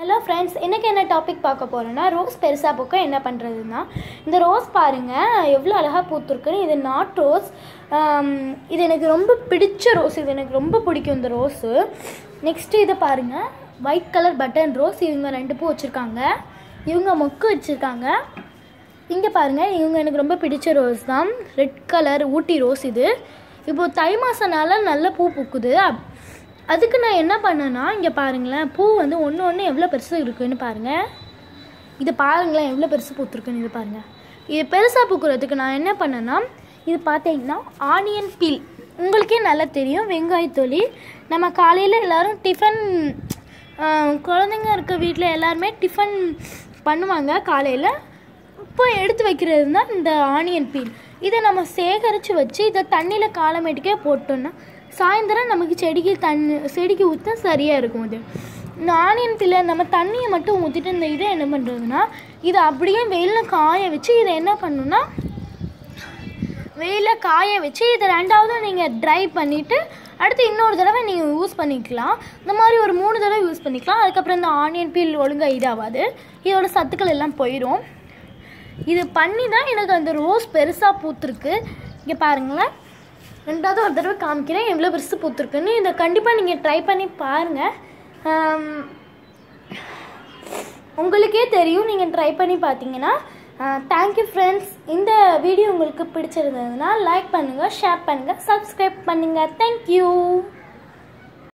Hello friends இன்றைக்கி என்ன topic பார்க்க போகிறோன்னா ரோஸ் பெருசாக பூக்க என்ன பண்ணுறதுன்னா இந்த ரோஸ் பாருங்கள் எவ்வளோ அழகாக பூத்துருக்குன்னு. இது நாட் ரோஸ் இது எனக்கு ரொம்ப பிடிச்ச ரோஸ் இது எனக்கு ரொம்ப பிடிக்கும் இந்த ரோஸு நெக்ஸ்ட்டு இதை பாருங்கள் ஒயிட் கலர் பட்டன் ரோஸ் இவங்க ரெண்டு பூ வச்சுருக்காங்க. இவங்க மொக்கு வச்சுருக்காங்க. இங்கே பாருங்கள் இவங்க எனக்கு ரொம்ப பிடிச்ச ரோஸ் தான். ரெட் கலர் ஊட்டி ரோஸ் இது. இப்போது தை மாதனால நல்ல பூ பூக்குது. அதுக்கு நான் என்ன பண்ணேன்னா இங்கே பாருங்களேன் பூ வந்து ஒன்று ஒன்று எவ்வளோ பெருசு இருக்குன்னு பாருங்கள் இது பாருங்களேன் எவ்வளோ பெருசு பூத்துருக்குன்னு இது பாருங்கள் இது பெருசாக பூக்கிறதுக்கு நான் என்ன பண்ணேன்னா இது பார்த்தீங்கன்னா ஆனியன் பீல் உங்களுக்கே நல்லா தெரியும் வெங்காயத்தொலி நம்ம காலையில் எல்லாரும் டிஃபன் குழந்தைங்க இருக்க வீட்டில் எல்லாருமே டிஃபன் பண்ணுவாங்க காலையில். இப்போ எடுத்து வைக்கிறது தான் இந்த ஆனியன் பீல். இதை நம்ம சேகரித்து வச்சு இதை தண்ணியில் காலமேட்டுக்கே போட்டோம்னா சாயந்தரம் நமக்கு செடிக்கு தண்ணி செடிக்கு ஊற்ற சரியாக இருக்கும் இது இந்த ஆனியன் பீலை நம்ம தண்ணியை மட்டும் ஊற்றிட்டு இந்த இதை என்ன பண்ணுறதுன்னா இதை அப்படியே வெயிலில் காய வச்சு இதை என்ன பண்ணணும்னா வெயிலில் காய வச்சு இதை ரெண்டாவது நீங்கள் ட்ரை பண்ணிவிட்டு அடுத்து இன்னொரு தடவை நீங்கள் யூஸ் பண்ணிக்கலாம். இந்த மாதிரி ஒரு மூணு தடவை யூஸ் பண்ணிக்கலாம். அதுக்கப்புறம் இந்த ஆனியன் பீல் ஒழுங்காக இதாகாது. இதோட சத்துக்கள் எல்லாம் போயிடும் இது பண்ணி தான் எனக்கு அந்த ரோஸ் பெருசாக பூத்துருக்கு. இங்கே பாருங்களேன். ரெண்டாவது ஒரு தடவை காமிக்கிறேன். எவ்வளோ பெருசு பூத்துருக்குன்னு. இதை கண்டிப்பாக நீங்கள் ட்ரை பண்ணி பாருங்கள் உங்களுக்கே தெரியும். நீங்கள் ட்ரை பண்ணி பார்த்தீங்கன்னா தேங்க்யூ ஃப்ரெண்ட்ஸ் இந்த வீடியோ உங்களுக்கு பிடிச்சிருந்ததுன்னா லைக் பண்ணுங்கள் ஷேர் பண்ணுங்கள் சப்ஸ்கிரைப் பண்ணுங்கள் தேங்க்யூ